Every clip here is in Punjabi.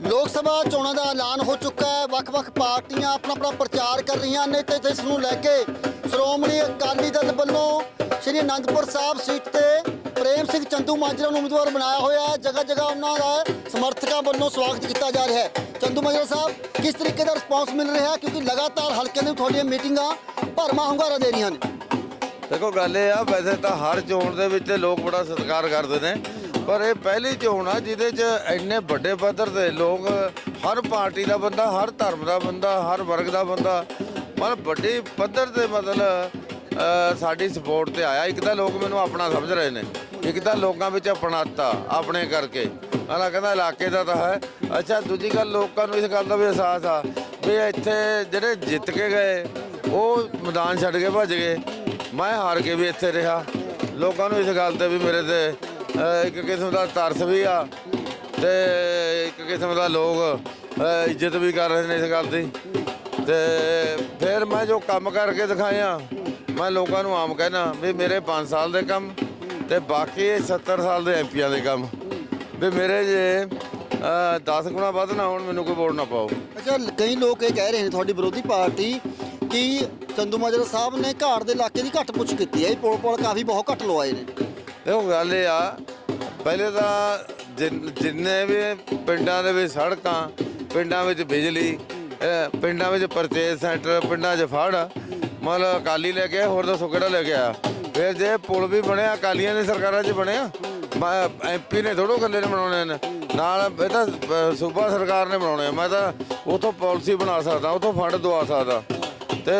ਲੋਕ ਸਭਾ ਚੋਣਾਂ ਦਾ ਐਲਾਨ ਹੋ ਚੁੱਕਾ ਹੈ। ਵੱਖ-ਵੱਖ ਪਾਰਟੀਆਂ ਆਪਣਾ ਆਪਣਾ ਪ੍ਰਚਾਰ ਕਰ ਰਹੀਆਂ ਨੇ ਤੇ ਇਸ ਨੂੰ ਲੈ ਕੇ ਸ਼੍ਰੋਮਣੀ ਅਕਾਲੀ ਦਲ ਵੱਲੋਂ ਸ਼੍ਰੀ ਅਨੰਦਪੁਰ ਸਾਹਿਬ ਸੀਟ ਤੇ ਪ੍ਰੇਮ ਸਿੰਘ ਚੰਦੂ ਮਾਜਰਾ ਨੂੰ ਉਮੀਦਵਾਰ ਬਣਾਇਆ ਹੋਇਆ ਹੈ। ਜਗ੍ਹਾ ਜਗ੍ਹਾ ਉਹਨਾਂ ਦਾ ਸਮਰਥਕਾਂ ਵੱਲੋਂ ਸਵਾਗਤ ਕੀਤਾ ਜਾ ਰਿਹਾ ਹੈ। ਚੰਦੂ ਮਾਜਰਾ ਸਾਹਿਬ, ਕਿਸ ਤਰੀਕੇ ਦਾ ਰਿਸਪਾਂਸ ਮਿਲ ਰਿਹਾ ਕਿਉਂਕਿ ਲਗਾਤਾਰ ਹਲਕੇ ਦੇ ਤੁਹਾਡੀਆਂ ਮੀਟਿੰਗਾਂ ਭਰਮਾ ਹੁੰਗਾਰਾ ਦੇ ਰਹੀਆਂ ਨੇ। ਦੇਖੋ ਗੱਲ ਇਹ ਆ, ਵੈਸੇ ਤਾਂ ਹਰ ਚੋਣ ਦੇ ਵਿੱਚ ਲੋਕ ਬੜਾ ਸਤਿਕਾਰ ਕਰਦੇ ਨੇ। ਪਰ ਇਹ ਪਹਿਲੀ ਚੋਣ ਆ, ਜਿਹਦੇ 'ਚ ਇੰਨੇ ਵੱਡੇ ਪੱਧਰ ਤੇ ਲੋਕ, ਹਰ ਪਾਰਟੀ ਦਾ ਬੰਦਾ, ਹਰ ਧਰਮ ਦਾ ਬੰਦਾ, ਹਰ ਵਰਗ ਦਾ ਬੰਦਾ ਮਤਲਬ ਵੱਡੀ ਪੱਧਰ ਤੇ ਮਤਲਬ ਸਾਡੀ ਸਪੋਰਟ ਤੇ ਆਇਆ। ਇੱਕ ਤਾਂ ਲੋਕ ਮੈਨੂੰ ਆਪਣਾ ਸਮਝ ਰਹੇ ਨੇ। ਇੱਕ ਤਾਂ ਲੋਕਾਂ ਵਿੱਚ ਆਪਣਾਤਾ ਆਪਣੇ ਕਰਕੇ। ਅਲਾ ਕਹਿੰਦਾ ਇਲਾਕੇ ਦਾ ਤਾਂ ਹੈ। ਅੱਛਾ, ਦੂਜੀ ਗੱਲ ਲੋਕਾਂ ਨੂੰ ਇਸ ਗੱਲ ਦਾ ਵੀ ਅਹਿਸਾਸ ਆ, ਵੀ ਇੱਥੇ ਜਿਹੜੇ ਜਿੱਤ ਕੇ ਗਏ, ਉਹ ਮੈਦਾਨ ਛੱਡ ਕੇ ਭੱਜ ਗਏ। ਮੈਂ ਹਾਰ ਕੇ ਵੀ ਇੱਥੇ ਰਿਹਾ। ਲੋਕਾਂ ਨੂੰ ਇਸ ਗੱਲ ਤੇ ਵੀ ਮੇਰੇ ਤੇ ਇੱਕ ਕਿਸਮ ਦਾ ਤਰਸ ਵੀ ਆ ਤੇ ਇੱਕ ਕਿਸਮ ਦਾ ਲੋਕ ਇੱਜ਼ਤ ਵੀ ਕਰ ਰਹੇ ਨੇ ਇਸ ਗੱਲ ਦੀ। ਤੇ ਫਿਰ ਮੈਂ ਜੋ ਕੰਮ ਕਰਕੇ ਦਿਖਾਇਆ, ਮੈਂ ਲੋਕਾਂ ਨੂੰ ਆਮ ਕਹਿਣਾ ਵੀ ਮੇਰੇ 5 ਸਾਲ ਦੇ ਕੰਮ ਤੇ ਬਾਕੀ 70 ਸਾਲ ਦੇ ਐਮਪੀਆਂ ਦੇ ਕੰਮ। ਵੀ ਮੇਰੇ ਜੇ 10 ਗੁਣਾ ਵੱਧ ਨਾ ਹੋਣ, ਮੈਨੂੰ ਕੋਈ ਵੋਟ ਨਾ ਪਾਓ। ਅੱਛਾ, ਕਈ ਲੋਕ ਇਹ ਕਹਿ ਰਹੇ ਨੇ ਤੁਹਾਡੀ ਵਿਰੋਧੀ ਪਾਰਟੀ ਕਿ ਚੰਦੂ ਮਾਜਰਾ ਸਾਹਿਬ ਨੇ ਘਾਟ ਦੇ ਇਲਾਕੇ ਦੀ ਘੱਟ ਪੁੱਛ ਕੀਤੀ ਹੈ। ਇਹ ਪੁਲ ਪੁਲ ਕਾਫੀ ਬਹੁਤ ਘੱਟ ਲਵਾਏ ਨੇ। ਦੇਖੋ ਗੱਲ ਇਹ ਆ ਪਹਿਲੇ ਤਾਂ ਜਿਨ- ਜਿੰਨੇ ਵੀ ਪਿੰਡਾਂ ਦੇ ਵਿੱਚ ਸੜਕਾਂ ਪਿੰਡਾਂ ਵਿੱਚ ਬਿਜਲੀ ਅਹ ਪਿੰਡਾਂ ਵਿੱਚ ਪਰਚੇਸ ਸੈਂਟਰ ਪਿੰਡਾਂ 'ਚ ਫੜ ਮਤਲਬ ਅਕਾਲੀ ਲੈ ਕੇ ਆਏ, ਹੋਰ ਦੱਸੋ ਕਿਹੜਾ ਲੈ ਕੇ ਆਇਆ? ਫਿਰ ਜੇ ਪੁਲ ਵੀ ਬਣਿਆ ਅਕਾਲੀਆਂ ਦੀ ਸਰਕਾਰਾਂ 'ਚ ਬਣਿਆ? ਐਮਪੀ ਨੇ ਥੋੜੋ ਇਕੱਲੇ ਨੇ ਬਣਾਉਣੇ ਨੇ। ਨਾਲ ਇਹ ਤਾਂ ਅਹ, ਸੂਬਾ ਸਰਕਾਰ ਨੇ ਬਣਾਉਣੇ ਆ। ਮੈਂ ਤਾਂ ਉਥੋਂ ਪਾਲਿਸੀ ਬਣਾ ਸਕਦਾ ਉਥੋਂ ਫੰਡ ਦਵਾ ਸਕਦਾ। ਤੇ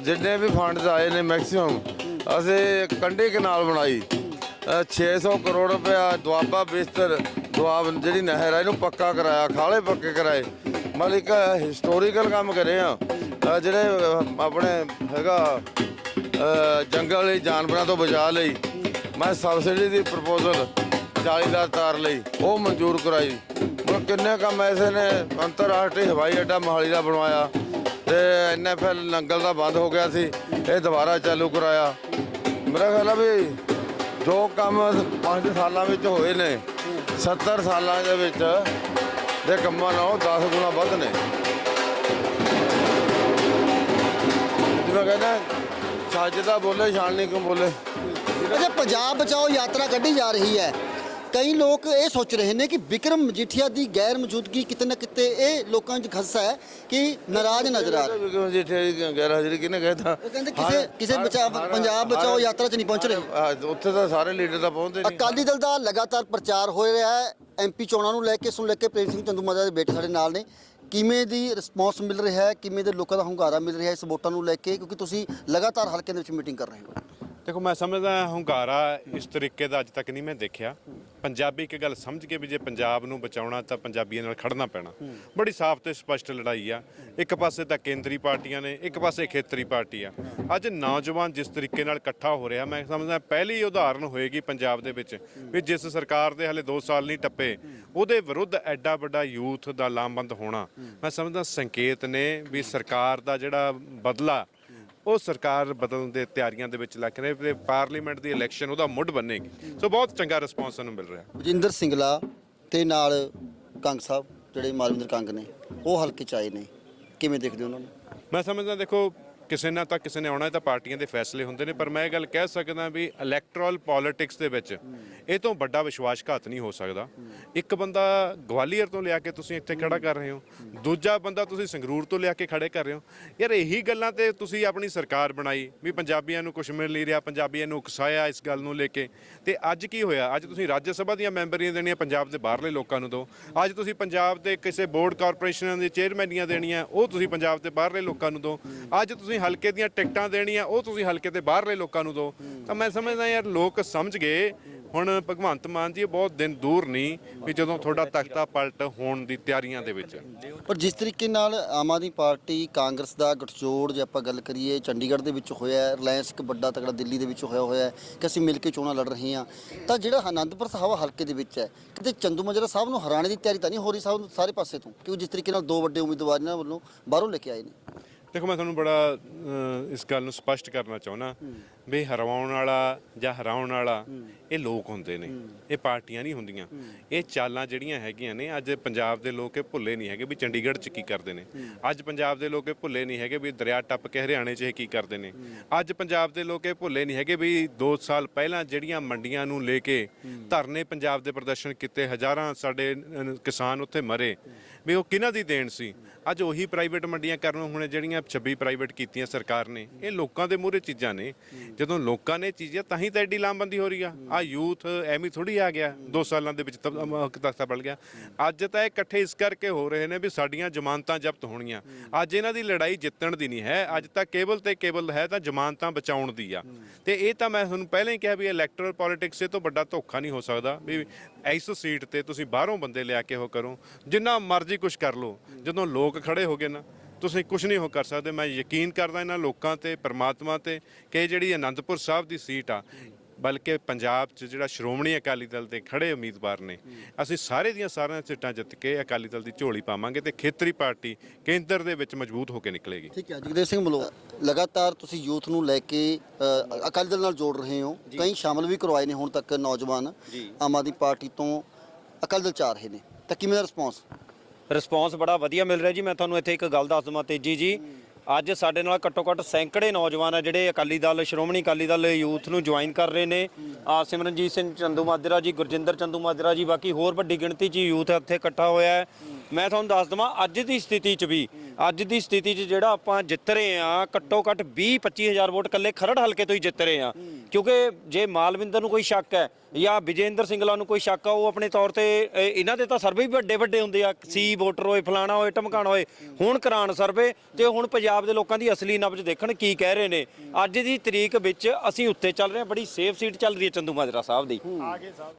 ਜਿੰਨੇ ਵੀ ਫੰਡਸ ਆਏ ਨੇ ਮੈਕਸਿਮਮ ਅਸੀਂ ਕੰਢੀ ਕਨਾਲ ਬਣਾਈ। 600 ਕਰੋੜ ਰੁਪਇਆ ਦੁਆਬਾ ਬਿਸਤਰ, ਦੁਆਬ ਜਿਹੜੀ ਨਹਿਰ ਹੈ ਇਹਨੂੰ ਪੱਕਾ ਕਰਾਇਆ, ਖਾਲੇ ਪੱਕੇ ਕਰਾਏ। ਮਤਲਬ ਇੱਕ ਹਿਸਟੋਰੀਕਲ ਕੰਮ ਕਰੇ ਆ। ਜਿਹੜੇ ਆਪਣੇ ਹੈਗਾ ਜੰਗਲ ਲਈ, ਜਾਨਵਰਾਂ ਤੋਂ ਬਚਾ ਲਈ, ਮੈਂ ਸਬਸਿਡੀ ਦੀ ਪ੍ਰਪੋਜ਼ਲ 40 ਦਾ ਤਾਰ ਲਈ, ਉਹ ਮਨਜ਼ੂਰ ਕਰਾਈ। ਹੁਣ ਕਿੰਨੇ ਕੰਮ ਐਸੇ ਨੇ, ਅੰਤਰਰਾਸ਼ਟਰੀ ਹਵਾਈ ਅੱਡਾ ਮੋਹਾਲੀ ਦਾ ਬਣਵਾਇਆ, ਤੇ ਐਨਐਫਐਲ ਨੰਗਲ ਦਾ ਬੰਦ ਹੋ ਗਿਆ ਸੀ, ਇਹ ਦੁਬਾਰਾ ਚਾਲੂ ਕਰਾਇਆ। ਮੇਰਾ ਖਿਆਲ ਆ ਵੀ ਜੋ ਕੰਮ 5 ਸਾਲਾਂ ਵਿੱਚ ਹੋਏ ਨੇ। 70 ਸਾਲਾਂ ਦੇ ਵਿੱਚ ਦੇ ਕੰਮਾਂ ਨਾਲੋਂ 10 ਗੁਣਾ ਵੱਧ ਨੇ। ਜਿਵੇਂ ਕਹਿੰਦਾ ਸੱਚ ਬੋਲੇ ਛਾਲਨੀ ਨਹੀਂ ਕਿਉਂ ਬੋਲੇ? ਅੱਛਾ, ਪੰਜਾਬ ਬਚਾਓ ਯਾਤਰਾ ਕੱਢੀ ਜਾ ਰਹੀ ਹੈ। ਕਈ ਲੋਕ ਇਹ ਸੋਚ ਰਹੇ ਨੇ ਕਿ ਵਿਕਰਮ ਮਜੀਠੀਆ ਦੀ ਗੈਰ ਮੌਜੂਦਗੀ ਕਿਤੇ ਨਾ ਕਿਤੇ ਇਹ ਲੋਕਾਂ 'ਚ ਖਦਸ਼ਾ ਹੈ ਕਿ ਨਾਰਾਜ਼ ਨਜ਼ਰ ਆ ਰਹੇ ਕਿਉਂ ਜੀ ਠੇਰੀ ਗੈਰ ਹਾਜ਼ਰੀ ਕਿਹਨੇ ਕਹਿਤਾ ਉਹ ਕਹਿੰਦੇ ਕਿਸੇ ਕਿਸੇ ਬਚਾ ਪੰਜਾਬ ਬਚਾਓ ਯਾਤਰਾ 'ਚ ਨਹੀਂ ਪਹੁੰਚ ਰਹੇ। ਉੱਥੇ ਤਾਂ ਸਾਰੇ ਲੀਡਰ ਤਾਂ ਪਹੁੰਚਦੇ ਨਹੀਂ। ਅਕਾਲੀ ਦਲ ਦਾ ਲਗਾਤਾਰ ਪ੍ਰਚਾਰ ਹੋ ਰਿਹਾ ਹੈ। ਐਮਪੀ ਚੋਣਾਂ ਨੂੰ ਲੈ ਕੇ ਨੂੰ ਲੈ ਕੇ ਪ੍ਰੇਮ ਸਿੰਘ ਚੰਦੂਮਾਜਰਾ ਦੇ ਬੇਟੇ ਸਾਡੇ ਨਾਲ ਨੇ। ਕਿਵੇਂ ਦੀ ਰਿਸਪੌਂਸ ਮਿਲ ਰਿਹਾ ਹੈ? ਕਿਵੇਂ ਦੇ ਲੋਕਾਂ ਦਾ ਹੁੰਗਾਰਾ ਮਿਲ ਰਿਹਾ ਹੈ? ਇਸ ਵੋਟਾਂ ਨੂੰ ਲੈ ਕੇ ਕਿਉਂਕਿ ਤੁਸੀਂ ਲਗਾਤਾਰ ਹਲਕੇ ਦੇ ਵਿੱਚ ਮੀਟਿੰਗ ਕਰ ਰਹੇ ਹੋ। ਦੇਖੋ, ਮੈਂ ਸਮਝਦਾ ਹੁੰਗਾਰਾ ਇਸ ਤਰੀਕੇ ਦਾ ਅੱਜ ਤੱਕ ਨਹੀਂ ਮੈਂ ਦੇਖਿਆ। ਪੰਜਾਬੀ ਇੱਕ ਗੱਲ ਸਮਝ ਕੇ ਵੀ ਜੇ ਪੰਜਾਬ ਨੂੰ ਬਚਾਉਣਾ ਤਾਂ ਪੰਜਾਬੀਆਂ ਨਾਲ ਖੜਨਾ ਪੈਣਾ। ਬੜੀ ਸਾਫ਼ ਤੇ ਸਪਸ਼ਟ ਲੜਾਈ ਆ। ਇੱਕ ਪਾਸੇ ਤਾਂ ਕੇਂਦਰੀ ਪਾਰਟੀਆਂ ਨੇ, ਇੱਕ ਪਾਸੇ ਖੇਤਰੀ ਪਾਰਟੀ ਆ। ਅੱਜ ਨੌਜਵਾਨ ਜਿਸ ਤਰੀਕੇ ਨਾਲ ਇਕੱਠਾ ਹੋ ਰਿਹਾ, ਮੈਂ ਸਮਝਦਾ ਪਹਿਲੀ ਉਦਾਹਰਨ ਹੋਏਗੀ ਪੰਜਾਬ ਦੇ ਵਿੱਚ ਵੀ ਜਿਸ ਸਰਕਾਰ ਦੇ ਹਲੇ 2 ਸਾਲ ਨਹੀਂ ਟੱਪੇ, ਉਹਦੇ ਵਿਰੁੱਧ ਐਡਾ ਵੱਡਾ ਯੂਥ ਦਾ ਲਾਮਬੰਦ ਹੋਣਾ। ਮੈਂ ਸਮਝਦਾ ਸੰਕੇਤ ਨੇ ਵੀ ਸਰਕਾਰ ਦਾ ਜਿਹੜਾ ਬਦਲਾ ਉਹ ਸਰਕਾਰ ਬਦਲਣ ਦੇ ਤਿਆਰੀਆਂ ਦੇ ਵਿੱਚ ਲੱਗ ਰਹੇ ਤੇ ਪਾਰਲੀਮੈਂਟ ਦੀ ਇਲੈਕਸ਼ਨ ਉਹਦਾ ਮੁੱਢ ਬੰਨੇਗੀ ਸੋ ਬਹੁਤ ਚੰਗਾ ਰਿਸਪੌਂਸ ਸਾਨੂੰ ਮਿਲ ਰਿਹਾ। ਬਜਿੰਦਰ ਸਿੰਗਲਾ ਤੇ ਨਾਲ ਕੰਗ ਸਾਹਿਬ ਜਿਹੜੇ ਮਾਲਵਿੰਦਰ ਕੰਗ ਨੇ ਉਹ ਹਲਕੇ ਚ ਆਏ ਨੇ। ਕਿਵੇਂ ਦੇਖਦੇ ਉਹਨਾਂ ਨੂੰ? ਮੈਂ ਸਮਝਦਾ ਦੇਖੋ ਕਿਸੇ ਨਾ ਤਾਂ ਕਿਸੇ ਨੇ ਆਉਣਾ ਇਹ ਤਾਂ ਪਾਰਟੀਆਂ ਦੇ ਫੈਸਲੇ ਹੁੰਦੇ ਨੇ, ਪਰ ਮੈਂ ਇਹ ਗੱਲ ਕਹਿ ਸਕਦਾ ਵੀ ਇਲੈਕਟਰਲ ਪੋਲਿਟਿਕਸ ਦੇ ਵਿੱਚ ਇਹ ਤੋਂ ਵੱਡਾ ਵਿਸ਼ਵਾਸਘਾਤ ਨਹੀਂ ਹੋ ਸਕਦਾ। ਇੱਕ ਬੰਦਾ ਗਵਾਲੀਅਰ ਤੋਂ ਲਿਆ ਕੇ ਤੁਸੀਂ ਇੱਥੇ ਖੜਾ ਕਰ ਰਹੇ ਹੋ, ਦੂਜਾ ਬੰਦਾ ਤੁਸੀਂ ਸੰਗਰੂਰ ਤੋਂ ਲਿਆ ਕੇ ਖੜੇ ਕਰ ਰਹੇ ਹੋ। ਯਾਰ ਇਹੀ ਗੱਲਾਂ ਤੇ ਤੁਸੀਂ ਆਪਣੀ ਸਰਕਾਰ ਬਣਾਈ, ਵੀ ਪੰਜਾਬੀਆਂ ਨੂੰ ਕੁਝ ਮਿਲ ਨਹੀਂ ਰਿਹਾ, ਪੰਜਾਬੀਆਂ ਨੂੰ ਉਕਸਾਇਆ ਇਸ ਗੱਲ ਨੂੰ ਲੈ ਕੇ। ਤੇ ਅੱਜ ਕੀ ਹੋਇਆ? ਅੱਜ ਤੁਸੀਂ ਰਾਜ ਸਭਾ ਦੀਆਂ ਮੈਂਬਰੀਆਂ ਦੇਣੀਆਂ, ਪੰਜਾਬ ਦੇ ਬਾਹਰਲੇ ਲੋਕਾਂ ਨੂੰ ਦਿਓ। ਅੱਜ ਤੁਸੀਂ ਪੰਜਾਬ ਦੇ ਕਿਸੇ ਬੋਰਡ ਕਾਰਪੋਰੇਸ਼ਨਾਂ ਦੇ ਚੇਅਰਮੈਨੀਆਂ ਦੇਣੀਆਂ, ਉਹ ਤੁਸੀਂ ਪੰਜਾਬ ਦੇ ਬਾਹਰਲੇ ਲੋਕਾਂ ਨੂੰ ਦਿਓ। ਅੱਜ ਤੁਸੀਂ ਹਲਕੇ ਦੀਆਂ ਟਿਕਟਾਂ ਦੇਣੀਆਂ, ਉਹ ਤੁਸੀਂ ਹਲਕੇ ਦੇ ਬਾਹਰਲੇ ਲੋਕਾਂ ਨੂੰ ਦਿਓ। ਤਾਂ ਮੈਂ ਸਮਝਦਾ ਯਾਰ, ਲੋਕ ਸਮਝ ਗਏ। ਹੁਣ ਭਗਵੰਤ ਮਾਨ ਜੀ ਬਹੁਤ ਦਿਨ ਦੂਰ ਨਹੀਂ ਵੀ ਜਦੋਂ ਤੁਹਾਡਾ ਤਖਤਾ ਪਲਟ ਹੋਣ ਦੀ ਤਿਆਰੀਆਂ ਦੇ ਵਿੱਚ। ਪਰ ਜਿਸ ਤਰੀਕੇ ਨਾਲ ਆਮ ਆਦਮੀ ਪਾਰਟੀ, ਕਾਂਗਰਸ ਦਾ ਗਠਜੋੜ ਜੇ ਆਪਾਂ ਗੱਲ ਕਰੀਏ, ਚੰਡੀਗੜ੍ਹ ਦੇ ਵਿੱਚ ਹੋਇਆ ਹੈ ਰਿਲਾਇੰਸ ਇੱਕ ਵੱਡਾ ਤਕੜਾ ਦਿੱਲੀ ਦੇ ਵਿੱਚ ਹੋਇਆ ਹੋਇਆ ਹੈ, ਕਿ ਅਸੀਂ ਮਿਲ ਕੇ ਚੋਣਾਂ ਲੜ ਰਹੇ ਹਾਂ, ਤਾਂ ਜਿਹੜਾ ਆਨੰਦਪੁਰ ਸਾਹਿਬ ਹਲਕੇ ਦੇ ਵਿੱਚ ਹੈ, ਕਿਤੇ ਚੰਦੂ ਮਜਰਾ ਸਾਹਿਬ ਨੂੰ ਹਰਾਣੇ ਦੀ ਤਿਆਰੀ ਤਾਂ ਨਹੀਂ ਹੋ ਰਹੀ ਸਾਹਿਬ ਸਾਰੇ ਪਾਸੇ ਤੋਂ? ਕਿਉਂਕਿ ਜਿਸ ਤਰੀਕੇ ਨਾਲ ਦੋ ਵੱਡੇ ਉਮੀਦਵਾਰ ਇਹਨਾਂ ਵੱਲੋਂ ਬਾਹਰੋਂ ਲੈ ਕੇ ਆਏ ਨੇ? ਦੇਖੋ ਮੈਂ ਤੁਹਾਨੂੰ ਬੜਾ ਇਸ ਗੱਲ ਨੂੰ ਸਪਸ਼ਟ ਕਰਨਾ ਚਾਹੁੰਦਾ। ਵੀ ਹਰਵਾਉਣ ਵਾਲਾ ਜਾਂ ਹਰਾਉਣ ਵਾਲਾ ਇਹ ਲੋਕ ਹੁੰਦੇ ਨੇ। ਇਹ ਪਾਰਟੀਆਂ ਨਹੀਂ ਹੁੰਦੀਆਂ। ਇਹ ਚਾਲਾਂ ਜਿਹੜੀਆਂ ਹੈਗੀਆਂ ਨੇ ਅੱਜ ਪੰਜਾਬ ਦੇ ਲੋਕ ਇਹ ਭੁੱਲੇ ਨਹੀਂ ਹੈਗੇ ਵੀ ਚੰਡੀਗੜ੍ਹ 'ਚ ਕੀ ਕਰਦੇ ਨੇ। ਅੱਜ ਪੰਜਾਬ ਦੇ ਲੋਕ ਇਹ ਭੁੱਲੇ ਨਹੀਂ ਹੈਗੇ ਵੀ ਦਰਿਆ ਟੱਪ ਕੇ ਹਰਿਆਣੇ 'ਚ ਇਹ ਕੀ ਕਰਦੇ ਨੇ। ਅੱਜ ਪੰਜਾਬ ਦੇ ਲੋਕ ਇਹ ਭੁੱਲੇ ਨਹੀਂ ਹੈਗੇ ਵੀ 2 ਸਾਲ ਪਹਿਲਾਂ ਜਿਹੜੀਆਂ ਮੰਡੀਆਂ ਨੂੰ ਲੈ ਕੇ ਧਰਨੇ ਪੰਜਾਬ ਦੇ ਪ੍ਰਦਰਸ਼ਨ ਕੀਤੇ ਹਜ਼ਾਰਾਂ ਸਾਡੇ ਕਿਸਾਨ ਉੱਥੇ ਮਰੇ। ਵੀ ਉਹ ਕਿਹਨਾਂ ਦੀ ਦੇਣ ਸੀ? ਅੱਜ ਉਹੀ ਪ੍ਰਾਈਵੇਟ ਮੰਡੀਆਂ ਕਰਨ ਹੁਣ ਜਿਹੜੀਆਂ 26 ਪ੍ਰਾਈਵੇਟ ਕੀਤੀਆਂ ਸਰਕਾਰ ਨੇ, ਇਹ ਲੋਕਾਂ ਦੇ ਮੂਹਰੇ ਚੀਜ਼ਾਂ ਨੇ। ਜਦੋਂ ਲੋਕਾਂ ਨੇ ਚੀਜ਼ਾਂ ਤਾਂ ਹੀ ਤਾਂ ਐਡੀ ਲਾਮਬੰਦੀ ਹੋ ਰਹੀ ਆ। ਆ ਯੂਥ ਐਵੇਂ ਥੋੜੀ ਆ ਗਿਆ 2 ਸਾਲਾਂ ਦੇ ਵਿੱਚ ਤਖਤਾ ਬਲ ਗਿਆ। ਅੱਜ ਤਾਂ ਇਹ ਇਕੱਠੇ ਇਸ ਕਰਕੇ ਹੋ ਰਹੇ ਨੇ ਵੀ ਸਾਡੀਆਂ ਜ਼ਮਾਨਤਾਂ ਜ਼ਬਤ ਹੋਣੀਆਂ। ਅੱਜ ਇਹਨਾਂ ਦੀ ਲੜਾਈ ਜਿੱਤਣ ਦੀ ਨਹੀਂ ਹੈ, ਅੱਜ ਤਾਂ ਕੇਵਲ ਤੇ ਕੇਵਲ ਹੈ ਤਾਂ ਜ਼ਮਾਨਤਾਂ ਬਚਾਉਣ ਦੀ ਆ। ਤੇ ਇਹ ਤਾਂ ਮੈਂ ਤੁਹਾਨੂੰ ਪਹਿਲਾਂ ਹੀ ਕਿਹਾ ਵੀ ਇਲੈਕਟਰਲ ਪੋਲਿਟਿਕਸ ਤੋਂ ਵੱਡਾ ਧੋਖਾ ਨਹੀਂ ਹੋ ਸਕਦਾ ਵੀ ਇਸ ਸੀਟ ਤੇ ਤੁਸੀਂ ਬਾਹਰੋਂ ਬੰਦੇ ਲਿਆ ਕੇ ਉਹ ਕਰੋ, ਜਿੰਨਾ ਮਰਜ਼ੀ ਕੁਝ ਕਰ ਲਓ। ਜਦੋਂ ਲੋਕ ਖੜੇ ਹੋ ਗਏ ਨਾ ਤੁਸੀਂ ਕੁਝ ਨਹੀਂ ਹੋ ਕਰ ਸਕਦੇ। ਮੈਂ ਯਕੀਨ ਕਰਦਾ ਇਹਨਾਂ ਲੋਕਾਂ ਤੇ ਪ੍ਰਮਾਤਮਾ ਤੇ ਕਿ ਜਿਹੜੀ ਆਨੰਦਪੁਰ ਸਾਹਿਬ ਦੀ ਸੀਟ ਆ ਬਲਕਿ ਪੰਜਾਬ 'ਚ ਜਿਹੜਾ ਸ਼੍ਰੋਮਣੀ ਅਕਾਲੀ ਦਲ ਦੇ ਖੜੇ ਉਮੀਦਵਾਰ ਨੇ ਅਸੀਂ ਸਾਰੇ ਦੀਆਂ ਸਾਰੀਆਂ ਸੀਟਾਂ ਜਿੱਤ ਕੇ ਅਕਾਲੀ ਦਲ ਦੀ ਝੋਲੀ ਪਾਵਾਂਗੇ ਤੇ ਖੇਤਰੀ ਪਾਰਟੀ ਕੇਂਦਰ ਦੇ ਵਿੱਚ ਮਜ਼ਬੂਤ ਹੋ ਕੇ ਨਿਕਲੇਗੀ। ਠੀਕ ਹੈ ਜਗਦੇਵ ਸਿੰਘ ਮਲੋ ਲਗਾਤਾਰ ਤੁਸੀਂ ਯੂਥ ਨੂੰ ਲੈ ਕੇ ਅਕਾਲੀ ਦਲ ਨਾਲ ਜੋੜ ਰਹੇ ਹੋ। ਕਈ ਸ਼ਾਮਲ ਵੀ ਕਰਵਾਏ ਨੇ ਹੁਣ ਤੱਕ ਨੌਜਵਾਨ ਆਮ ਆਦਮੀ ਪਾਰਟੀ ਤੋਂ ਅਕਾਲੀ ਦਲ ਚ ਆ ਰਹੇ ਨੇ। ਤਾਂ ਕਿਵੇਂ ਦਾ ਰਿਸਪੌਂਸ ਰਿਸਪੌਂਸ ਬੜਾ ਵਧੀਆ ਮਿਲ ਰਿਹਾ ਜੀ। ਮੈਂ ਤੁਹਾਨੂੰ ਇੱਥੇ ਇੱਕ ਗੱਲ ਦੱਸ ਦਵਾਂ ਤੇਜੀ ਜੀ। ਅੱਜ ਸਾਡੇ ਨਾਲ ਘੱਟੋ ਘੱਟ ਸੈਂਕੜੇ ਨੌਜਵਾਨ ਆ ਜਿਹੜੇ ਅਕਾਲੀ ਦਲ, ਸ਼੍ਰੋਮਣੀ ਅਕਾਲੀ ਦਲ ਯੂਥ ਨੂੰ ਜੁਆਇਨ ਕਰ ਰਹੇ ਨੇ। ਆ ਸਿਮਰਨਜੀਤ ਸਿੰਘ ਚੰਦੂ ਮਾਜਰਾ ਜੀ, ਗੁਰਜਿੰਦਰ ਚੰਦੂ ਮਾਜਰਾ ਜੀ, ਬਾਕੀ ਹੋਰ ਵੱਡੀ ਗਿਣਤੀ 'ਚ ਯੂਥ ਇੱਥੇ ਇਕੱਠਾ ਹੋਇਆ ਹੈ। ਮੈਂ ਤੁਹਾਨੂੰ ਦੱਸ ਦਵਾਂ, ਅੱਜ ਦੀ ਸਥਿਤੀ 'ਚ ਵੀ, ਅੱਜ ਦੀ ਸਥਿਤੀ 'ਚ ਜਿਹੜਾ ਆਪਾਂ ਜਿੱਤ ਰਹੇ ਆ ਘੱਟੋ ਘੱਟ 20 25000 ਵੋਟ ਇਕੱਲੇ ਖਰੜ ਹਲਕੇ ਤੋਂ ਹੀ ਜਿੱਤ ਰਹੇ ਆ ਕਿਉਂਕਿ ਜੇ ਮਾਲਵਿੰਦਰ ਨੂੰ ਕੋਈ ਸ਼ੱਕ ਹੈ ਜਾਂ ਵਿਜੇਂਦਰ ਸਿੰਗਲਾ ਨੂੰ ਕੋਈ ਸ਼ੱਕ ਆ, ਉਹ ਆਪਣੇ ਤੌਰ ਤੇ ਇਹਨਾਂ ਦੇ ਤਾਂ ਸਰਵੇ ਵੀ ਵੱਡੇ ਵੱਡੇ ਹੁੰਦੇ ਆ। ਸੀ ਵੋਟਰ ਹੋਏ, ਫਲਾਣਾ ਹੋਏ ਟਮਕਾਣਾ ਹੋਏ, ਹੁਣ ਕਰਾਣ ਸਰਵੇ ਤੇ ਹੁਣ ਪੰਜਾਬ ਦੇ ਲੋਕਾਂ ਦੀ ਅਸਲੀ ਨਬਜ਼ ਦੇਖਣ ਕੀ ਕਹਿ ਰਹੇ ਨੇ। ਅੱਜ ਦੀ ਤਰੀਕ ਵਿੱਚ ਅਸੀਂ ਉੱਤੇ ਚੱਲ ਰਹੇ ਹਾਂ, ਬੜੀ ਸੇਫ ਸੀਟ ਚੱਲ ਰਹੀ ਹੈ ਚੰਦੂ ਮਾਜਰਾ ਸਾਹਿਬ ਦੀ।